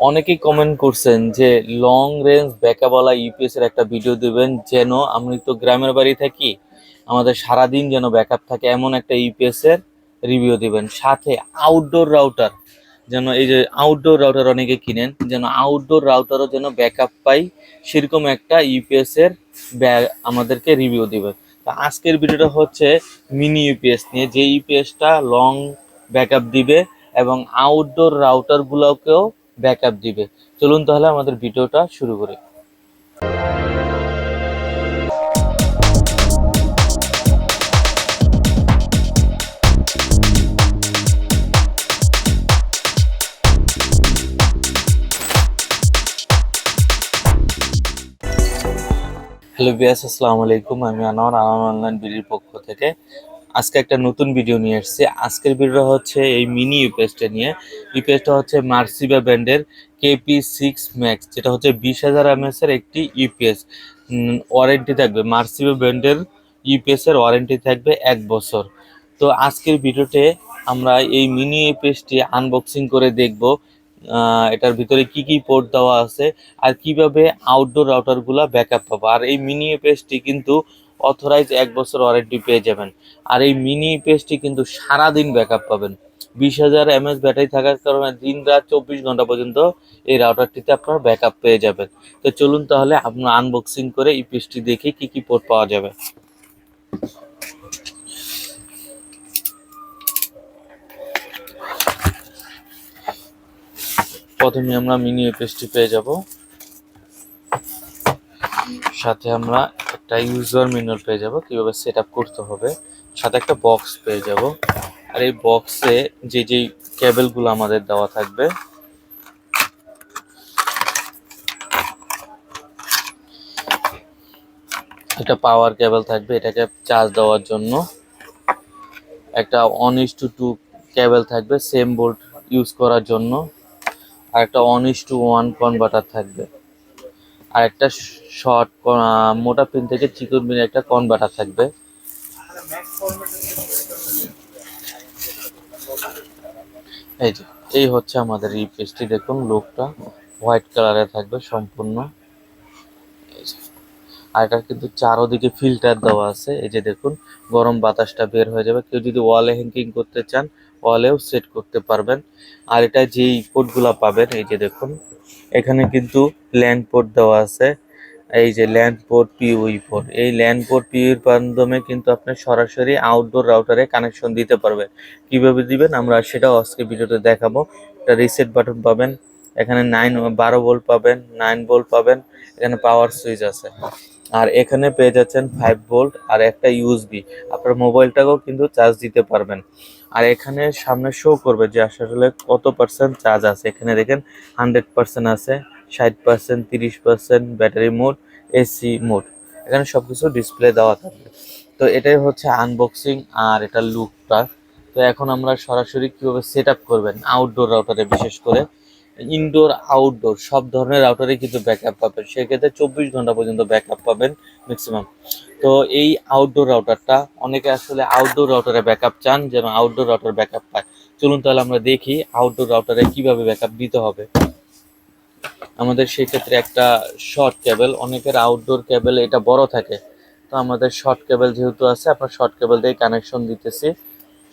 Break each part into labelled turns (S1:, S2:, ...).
S1: অনেকেই কমেন্ট করছেন যে লং রেঞ্জ ব্যাকআপওয়ালা ইউপিএস এর একটা ভিডিও দিবেন যেন আমি তো গ্রামের বাড়ি থাকি, আমাদের সারাদিন যেন ব্যাকআপ থাকে এমন একটা ইউপিএস এর রিভিউ দিবেন। সাথে আউটডোর রাউটার যেন এই যে আউটডোর রাউটার অনেকে কিনেন, যেন আউটডোর রাউটারও যেন ব্যাকআপ পাই, সেরকম একটা ইউপিএস এর আমাদেরকে রিভিউ দিবে তো আজকের ভিডিওটা হচ্ছে মিনি ইউপিএস নিয়ে, যে ইউপিএসটা লং ব্যাকআপ দিবে এবং আউটডোর রাউটারগুলোকেও ব্যাকআপ দিবে। চলুন তাহলে আমাদের ভিডিওটা শুরু করি। হ্যালো বিয়াস আসসালামু আলাইকুম। আমি আনোয়ার আনোয়ার অনলাইন বিডির পক্ষ থেকে। আজকে একটা নতুন ভিডিও নিয়ে এসেছি। আজকের ভিডিও হচ্ছে এই মিনি ইউপিএসটা নিয়ে। ইউপিএসটা হচ্ছে মার্সিবা ব্র্যান্ডের কেপি সিক্স ম্যাক্স যেটা হচ্ছে বিশ হাজার এমএস এর একটি ইউপিএস ওয়ারেন্টি থাকবে। মার্সিবা ব্র্যান্ডের ইউপিএস এর ওয়ারেন্টি থাকবে এক বছর। তো আজকের ভিডিওতে আমরা এই মিনি ইউপিএসটি আনবক্সিং করে দেখব এটার ভিতরে কি কি পোর্ট দেওয়া আছে, আর কীভাবে আউটডোর রাউটারগুলো ব্যাকআপ পাবো। আর এই মিনি ইউপিএসটি কিন্তু অথরাইজ এক বছর ওয়ারেন্টি পেয়ে যাবেন। আর এই মিনি ইউপিএসটি কিন্তু সারাদিন ব্যাকআপ পাবেন। বিশ হাজার এমএস ব্যাটারি থাকার কারণে দিন রাত চব্বিশ ঘণ্টা পর্যন্ত এই রাউটারটিতে আপনার ব্যাকআপ পেয়ে যাবেন। তো চলুন তাহলে আপনার আনবক্সিং করে ইউপিএসটি দেখে কি কি পোর্ট পাওয়া যাবে। প্রথমে আমরা মিনি ইউপিএসটি পেয়ে যাব। সাথে আমরা একটা ইউজার ম্যানুয়াল পেয়ে যাব, কীভাবে সেট করতে হবে। সাথে একটা বক্স পেয়ে যাব। আর এই বক্সে যে যে কেবলগুলো আমাদের দেওয়া থাকবে, একটা পাওয়ার কেবল থাকবে, এটাকে চার্জ দেওয়ার জন্য। একটা one is to two cable থাকবে সেম বোর্ড ইউজ করার জন্য। আর একটা one is to one converter থাকবে। আর একটা শর্ট মোটা পিন থেকে চিকন পিন একটা কনভার্টার থাকবে। এই যে, এই হচ্ছে আমাদের এই পেজটি দেখুন লুকটা হোয়াইট কালারে থাকবে সম্পূর্ণ। আর এটা কিন্তু চারোদিকে ফিল্টার দেওয়া আছে। এই যে দেখুন, গরম বাতাসটা বের হয়ে যাবে। কেউ যদি ওয়ালে হ্যাঙ্কিং করতে চান ওয়ালেও সেট করতে পারবেন। আর এটা যেই পোর্টগুলো পাবেন, এই যে দেখুন, এখানে কিন্তু ল্যান্ড পোর্ট দেওয়া আছে। এই যে ল্যান্ড পোর্ট পিউই পোর্ট এই ল্যান্ড পোর্ট পিউর মাধ্যমে কিন্তু আপনি সরাসরি আউটডোর রাউটারে কানেকশন দিতে পারবেন। কীভাবে দিবেন? আমরা সেটাও আজকে ভিডিওতে দেখাবো। একটা রিসেট বাটন পাবেন, এখানে নাইন বারো ভোল্ট পাবেন নাইন ভোল্ট পাবেন, এখানে পাওয়ার সুইচ আছে। আর এখানে পেয়ে যাচ্ছেন ফাইভ ভোল্ট আর একটা ইউএসবি আপনার মোবাইলটাকেও কিন্তু চার্জ দিতে পারবেন। আর এখানে সামনে শো করবে যে আসলে কত পার্সেন্ট চার্জ আছে। এখানে দেখেন হান্ড্রেড পার্সেন্ট আছে, ষাট পার্সেন্ট তিরিশ percent battery mode AC mode এখানে সব কিছু ডিসপ্লে দেওয়া থাকবে। তো এটাই হচ্ছে আনবক্সিং আর এটা লুকটা তো এখন আমরা সরাসরি কীভাবে সেট আপ করবেন আউটডোর রাউটারে বিশেষ করে। ইনডোর আউটডোর সব ধরনের রাউটারে কিন্তু ব্যাকআপ পাবেন। সেক্ষেত্রে চব্বিশ ঘণ্টা পর্যন্ত ব্যাকআপ পাবেন ম্যাক্সিমাম তো এই আউটডোর রাউটারটা অনেকে আসলে আউটডোর রাউটারে ব্যাকআপ চান, যেন আউটডোর রাউটার ব্যাকআপ পায়। চলুন তাহলে আমরা দেখি আউটডোর রাউটারে কীভাবে ব্যাকআপ দিতে হবে। আমাদের সেই ক্ষেত্রে একটা শর্ট কেবল অনেকের আউটডোর কেবল এটা বড় থাকে। তো আমাদের শর্ট কেবল যেহেতু আছে, আমরা শর্ট কেবল দিয়ে কানেকশন দিতেছি।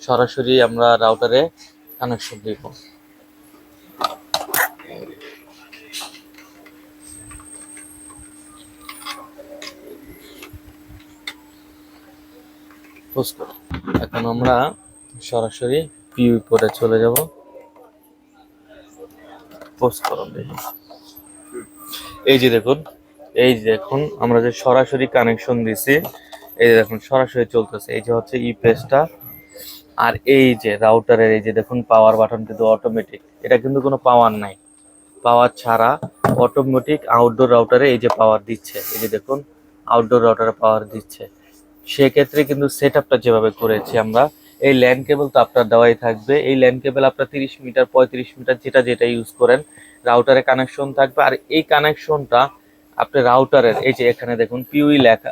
S1: সরাসরি আমরা রাউটারে কানেকশন দিব। করো। এখন আমরা সরাসরি পিউ পরে চলে যাব। পোস্ট দেখি। এই যে দেখুন, এই যে দেখুন, আমরা যে সরাসরি কানেকশন দিছি, এই যে দেখুন, সরাসরি চলতেছে। এই যে হচ্ছে ই পেজটা আর এই যে রাউটারের এই যে দেখুন পাওয়ার বাটন কিন্তু অটোমেটিক এটা কিন্তু কোনো পাওয়ার নাই। পাওয়ার ছাড়া অটোমেটিক আউটডোর রাউটারে এই যে পাওয়ার দিচ্ছে। এই যে দেখুন আউটডোর রাউটারে পাওয়ার দিচ্ছে। সেক্ষেত্রে কিন্তু সেট যেভাবে করেছি আমরা, এই ল্যান্ড কেবল তো আপনার দেওয়াই থাকবে। এই ল্যান্ড কেবল আপনার তিরিশ মিটার, পঁয়ত্রিশ মিটার, যেটা যেটা ইউজ করেন রাউটারে কানেকশন থাকবে। আর এই কানেকশনটা আপনি রাউটারের এই যে এখানে দেখুন পিউই লেখা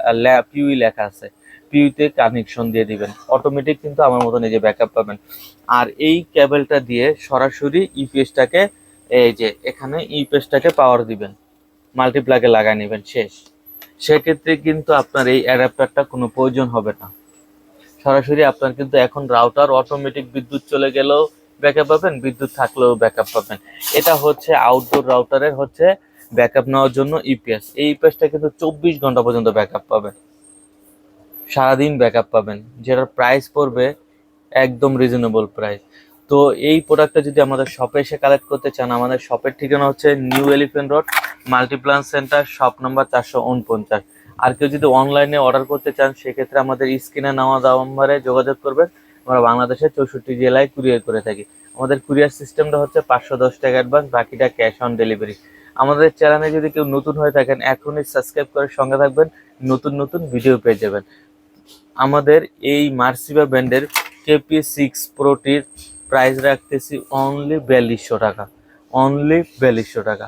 S1: পিউই লেখা আছে। পিউতে কানেকশন দিয়ে দিবেন। অটোমেটিক কিন্তু আমার মতন এই যে ব্যাকআপ পাবেন। আর এই কেবলটা দিয়ে সরাসরি ইপিএসটাকে এই যে এখানে ইউপিএসটাকে পাওয়ার দিবেন। মাল্টিপ্লাগে লাগাই নেবেন, শেষ। সেক্ষেত্রে কিন্তু আপনার এই অ্যাডাপ্টারটা কোনো প্রয়োজন হবে না। সরাসরি আপনার কিন্তু এখন রাউটার অটোমেটিক বিদ্যুৎ চলে গেলেও ব্যাকআপ পাবেন, বিদ্যুৎ থাকলেও ব্যাকআপ পাবেন। এটা হচ্ছে আউটডোর রাউটারের হচ্ছে ব্যাকআপ নেওয়ার জন্য ইপিএস এই ইপিএসটা কিন্তু চব্বিশ ঘণ্টা পর্যন্ত ব্যাকআপ পাবেন। সারাদিন ব্যাকআপ পাবেন, যেটার প্রাইস পড়বে একদম রিজনেবল প্রাইস তো এই প্রোডাক্টটা যদি আমাদের শপে এসে কালেক্ট করতে চান, আমাদের শপের ঠিকানা হচ্ছে New Elephant Road Multiplan Center shop number চারশো উনপঞ্চাশ। আর কেউ যদি অনলাইনে অর্ডার করতে চান, সেক্ষেত্রে আমাদের স্ক্রিনে নেওয়া নাম্বারে যোগাযোগ করবেন। আমরা বাংলাদেশের চৌষট্টি জেলায় কুরিয়ার করে থাকি। আমাদের কুরিয়ার সিস্টেমটা হচ্ছে পাঁচশো দশ টাকা অ্যাডভান্স বাকিটা ক্যাশ অন ডেলিভারি আমাদের চ্যানেলে যদি কেউ নতুন হয়ে থাকেন, এখনই সাবস্ক্রাইব করে সঙ্গে থাকবেন। নতুন নতুন ভিডিও পেয়ে যাবেন। আমাদের এই মার্সিবা ব্র্যান্ডের কেপি সিক্স প্রোটির প্রাইস রাখতেছি অনলি বিয়াল্লিশশো টাকা। অনলি বিয়াল্লিশশো টাকা।